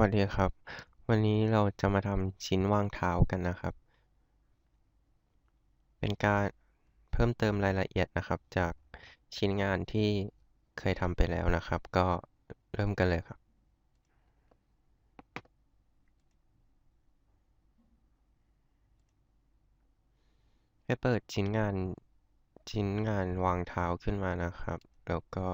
วัสดีครับ วันนี้เราจะมาทำชิ้นวางเท้ากันนะครับ เป็นการเพิ่มเติมรายละเอียดนะครับ จากชิ้นงานที่เคยทำไปแล้วนะครับ ก็เริ่มกันเลยครับ ให้เปิดชิ้นงานชิ้นงานวางเท้าขึ้นมานะครับ แล้วก็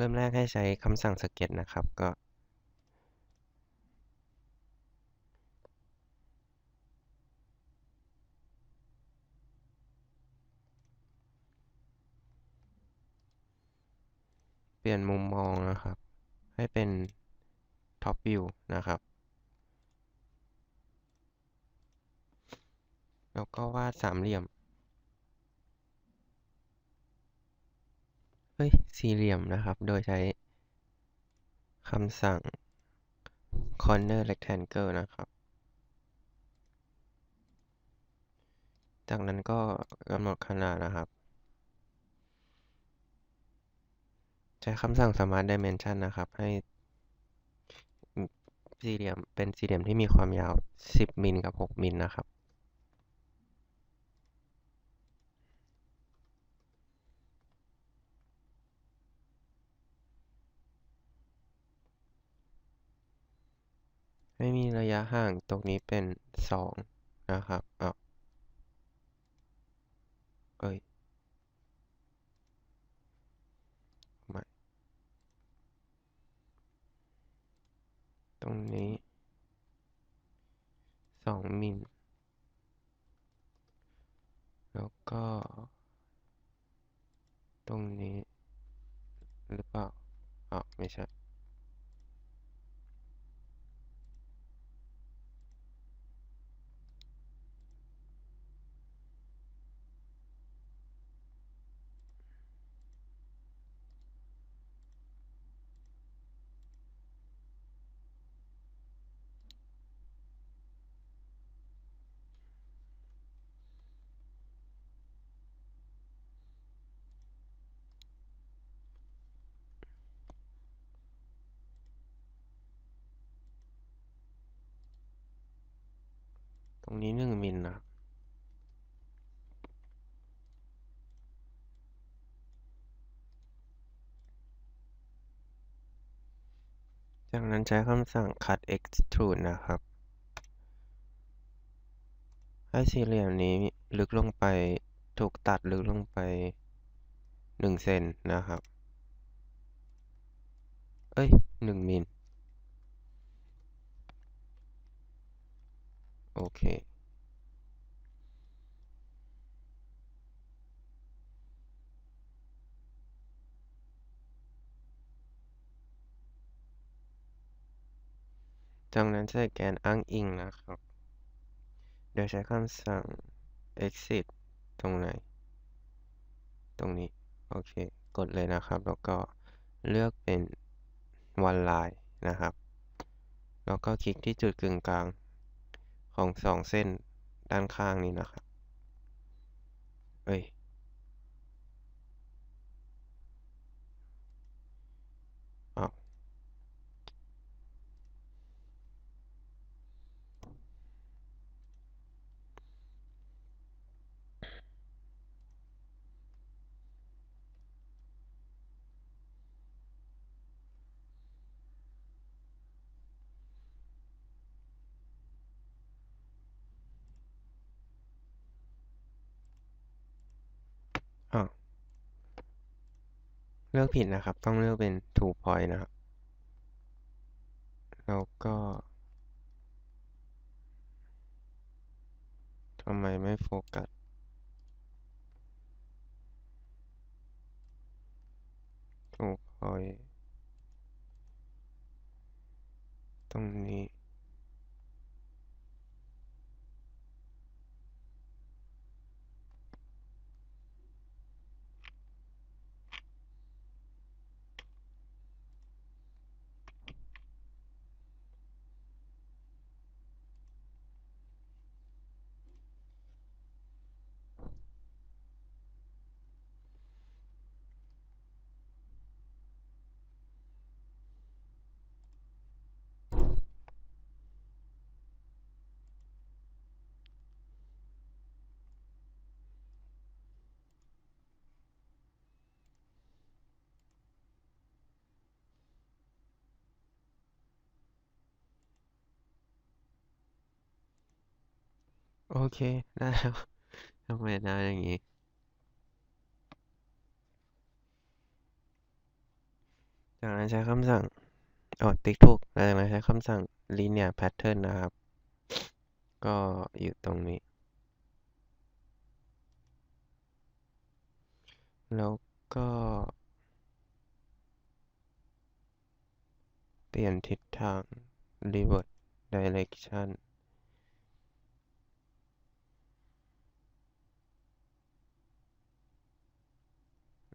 เริ่มแรกให้ใช้คำสั่งสเก็ตนะครับก็ เปลี่ยนมุมมองนะครับ ให้เป็นท็อปวิวนะครับ แล้วก็วาดสามเหลี่ยม เฮ้ยสี่เหลี่ยมนะครับ โดยใช้คำสั่ง corner rectangle นะครับ จากนั้นก็กำหนดขนาดนะครับ ใช้คำสั่ง smart dimension นะครับ ให้สี่เหลี่ยมเป็นสี่เหลี่ยมที่มีความยาว 10 มิลกับ 6 มิลนะครับ ให้มีระยะห่างตรงนี้เป็น2นะครับอ้าวเอ้ยไม่ตรงนี้2มิลแล้วก็ ตรงนี้ หรือเปล่าอ๋อไม่ใช่ รงนี้หนึ่งมิลนะจากนั้นใช้คำสั่ง cut extrude นะครับ ให้สี่เหลี่ยมนี้ลึกลงไปถูกตัดลึกลงไปหนึ่งเซนนะครับ เอ้ยหนึ่งมิล โอเค จากนั้นใช้แกนอ้างอิงนะครับ โดยใช้คำสั่ง exit ตรงไหน ตรงนี้ โอเค กดเลยนะครับ แล้วก็เลือกเป็น one line นะครับ แล้วก็คลิกที่จุดกึ่งกลาง ของสองเส้นด้านข้างนี้นะครับ เอ้ย เลือกผิดนะครับ ต้องเลือกเป็น two point นะครับ แล้วก็ทำไมไม่โฟกัส two point ตรงนี้ โอเคได้แล้วทำไมนาอย่างนี้ จากนั้นใช้คำสั่งอ๋อติ๊กถูกแล้วจากนั้นใช้คำสั่ง linear pattern นะครับ ก็อยู่ตรงนี้ แล้วก็ เปลี่ยนทิศทาง reverse direction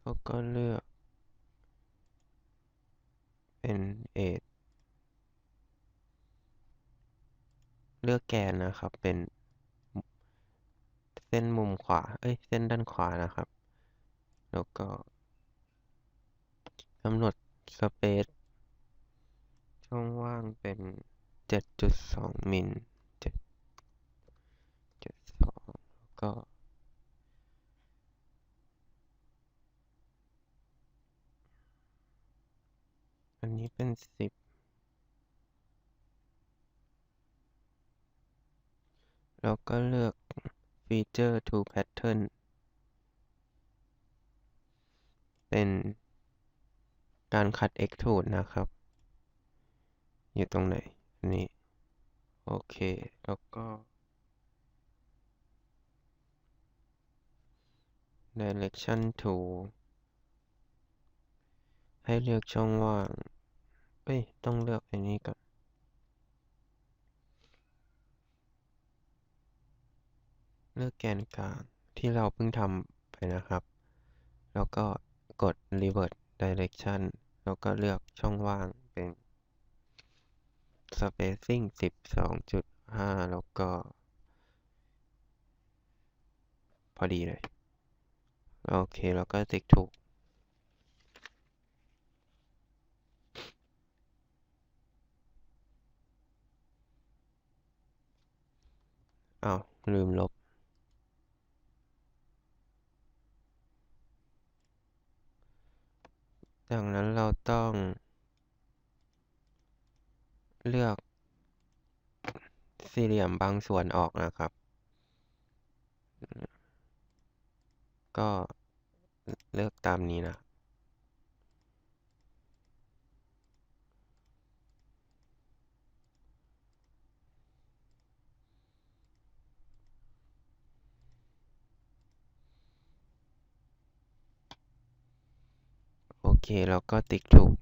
แล้วก็เลือก เป็น edge เลือกแกนนะครับ เป็นเส้นมุมขวา เอ้ย เส้นด้านขวานะครับ แล้วก็กำหนด space ช่องว่างเป็น 7.2 มิล7 7.2แล้วก็ อันนี้เป็น10แล้วก็เลือก feature to pattern เป็นการคัด extrude นะครับ อยู่ตรงไหน อันนี้ โอเค แล้วก็ direction to ให้เลือกช่องว่าง เอ้ย ต้องเลือกอันนี้ก่อน เลือกแกนกลางที่เราเพิ่งทำไปนะครับ แล้วก็กด reverse direction แล้วก็เลือกช่องว่างเป็น spacing 12.5 แล้วก็ พอดีเลย โอเค แล้วก็ติ๊กถูก อ้าวลืมลบ จากนั้นเราต้อง เลือกสี่เหลี่ยมบางส่วนออกนะครับ ก็เลือกตามนี้นะ เคแล้วก็ติ๊กถูก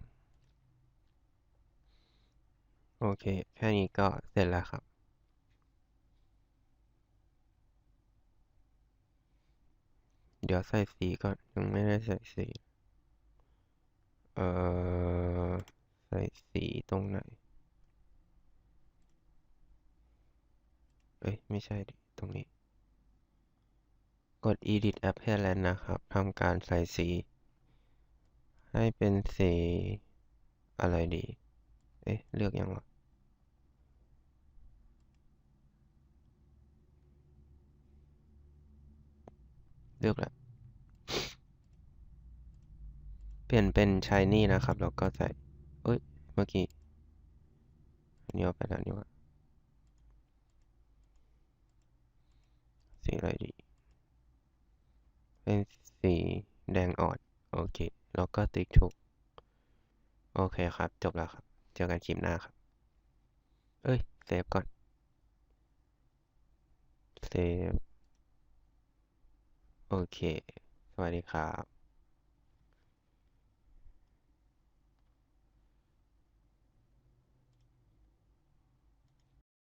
โอเค แค่นี้ก็เสร็จแล้วครับเดี๋ยวใส่สีก่อนยังไม่ได้ใส่สี เอ่อ ใส่สีตรงไหน เอ้ย ไม่ใช่ดิตรงนี้ กด edit appearance นะครับทำการใส่สี ให้เป็นสีอะไรดี เอ๊ะ เลือกยังวะเลือกแล้ว เปลี่ยนเป็น shiny นะครับ แล้วก็ใส่เอ้ย เมื่อกี้อันนี้เอาไปแล้วนี่วะสีอะไรดี เป็นสีแดงอ่อน โอเค แล้วก็ติ๊กถูก โอเคครับ จบแล้วครับ เจอกันคลิปหน้าครับ เอ้ย เซฟก่อน เซฟ โอเค สวัสดีครับ